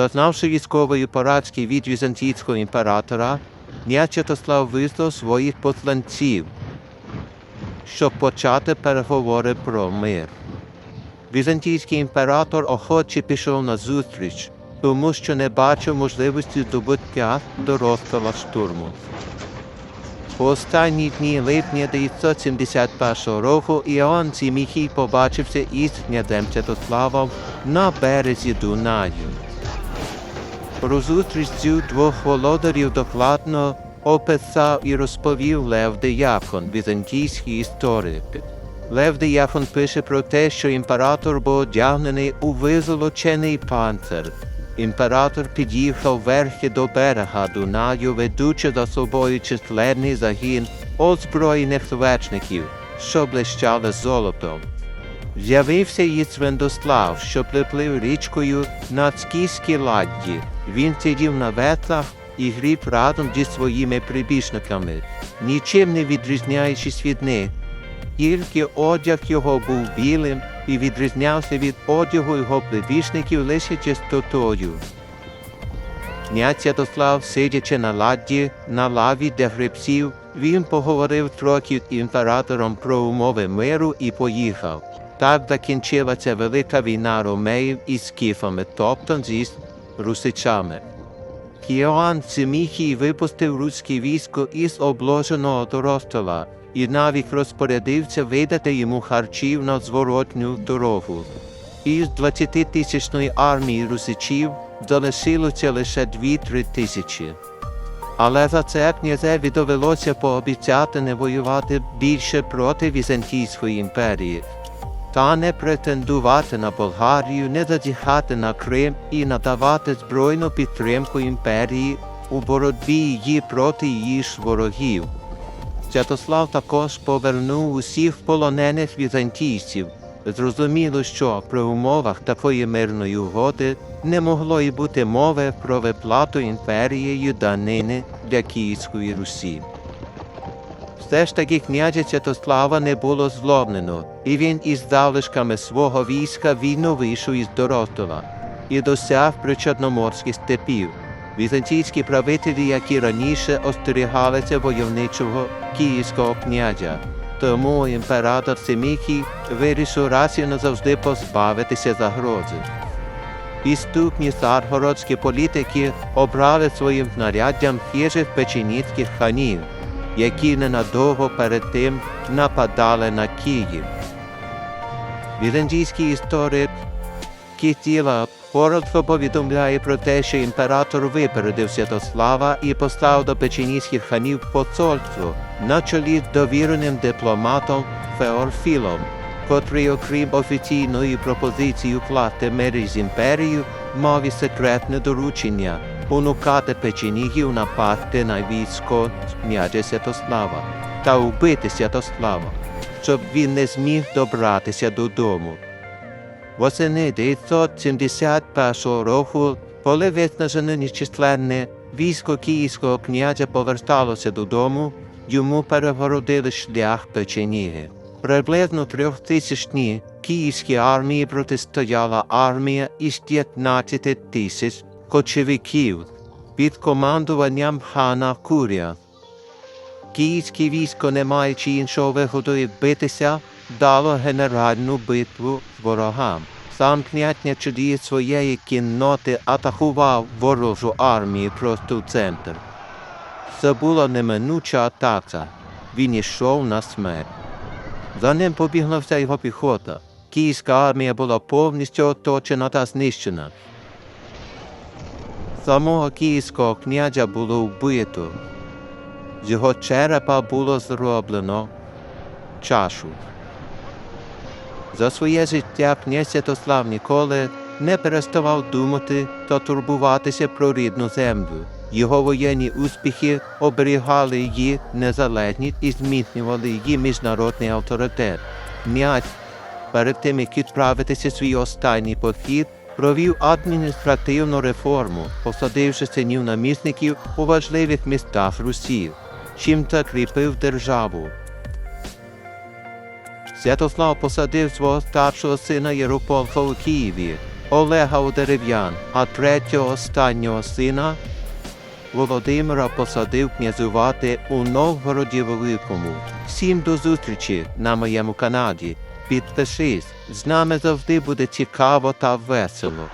Зазнавши військової поразки від візантійського імператора, Святослав вислав своїх посланців, щоб почати переговори про мир. Візантійський імператор охоче пішов на зустріч, тому що не бачив можливості здобуття до штурму. У останні дні липня 971 року Іоанн Зіміхій побачився із князем Святославом на березі Дунаю. Про зустріч цю двох володарів докладно описав і розповів Лев Деяфон, візантійський історик. Лев Деяфон пише про те, що імператор був одягнений у визолочений панцир. Імператор під'їхав верхи до берега Дунаю, ведучи за собою численний загін озброєних вершників, що блищали золотом. З'явився і Свендослав, що приплив річкою на скіській ладді. Він сидів на ветлах і грів разом зі своїми прибіжниками, нічим не відрізняючись від них. Тільки одяг його був білим і відрізнявся від одягу його прибіжників лише чистотою. Князь Святослав, сидячи на ладді, на лаві для гребців, він поговорив трохи з імператором про умови миру і поїхав. Так закінчилася велика війна ромеїв із скіфами, тобто зі русичами. Кіоанн Циміхій випустив руське військо із обложеного доростола і навіть розпорядився видати йому харчів на зворотню дорогу. Із 20-тисячної армії русичів залишилося лише 2-3 тисячі. Але за це князеві довелося пообіцяти не воювати більше проти Візантійської імперії, та не претендувати на Болгарію, не зазіхати на Крим і надавати збройну підтримку імперії у боротьбі її проти її ж ворогів. Святослав також повернув усіх полонених візантійців. Зрозуміло, що при умовах такої мирної угоди не могло й бути мови про виплату імперією данини для Київської Русі. Все ж таки князя Святослава не було зломлено, і він із залишками свого війська вільно вийшов із Доростова і досяг причорноморських степів. Візантійські правителі, які раніше остерігалися войовничого київського князя. Тому імператор Семіхій вирішив раз і назавжди позбавитися загрози. Підступні царгородські політики обрали своїм знаряддям хижих печеніцьких ханів, які ненадовго перед тим нападали на Київ. Візантійський історик Кітіла коротко повідомляє про те, що імператор випередив Святослава і послав до печеніських ханів посольство на чолі з довіреним дипломатом Феорфілом, котрий, окрім офіційної пропозиції укласти мир з імперією, мав і секретне доручення понукати печенігів напасти на військо князя Святослава та вбити Святослава, щоб він не зміг добратися додому. Восени 971 року, коли виснажене нечисленне військо київського князя поверталося додому, йому перегородили шлях печеніги. Приблизно трьохтисячні київській армії протистояла армія із 15 тисяч кочевиків під командуванням хана Куря. Київське військо, не маючи іншого виходу як битися, дало генеральну битву ворогам. Сам на чолі своєї кінноти атакував ворожу армію просто в центр. Це була неминуча атака. Він йшов на смерть. За ним побігла вся його піхота. Київська армія була повністю оточена та знищена. Самого київського князя було вбито. З його черепа було зроблено чашу. За своє життя князь Святослав ніколи не переставав думати та турбуватися про рідну землю. Його воєнні успіхи оберігали її незалежність і зміцнювали її міжнародний авторитет. Князь перед тим, як відправитися свій останній похід, провів адміністративну реформу, посадивши синів намісників у важливих містах Русі, чим закріпив державу. Святослав посадив свого старшого сина Ярополка у Києві, Олега у дерев'ян, а третього останнього сина Володимира посадив князювати у Новгороді Великому. Всім до зустрічі на моєму каналі. Підпишись, з нами завжди буде цікаво та весело.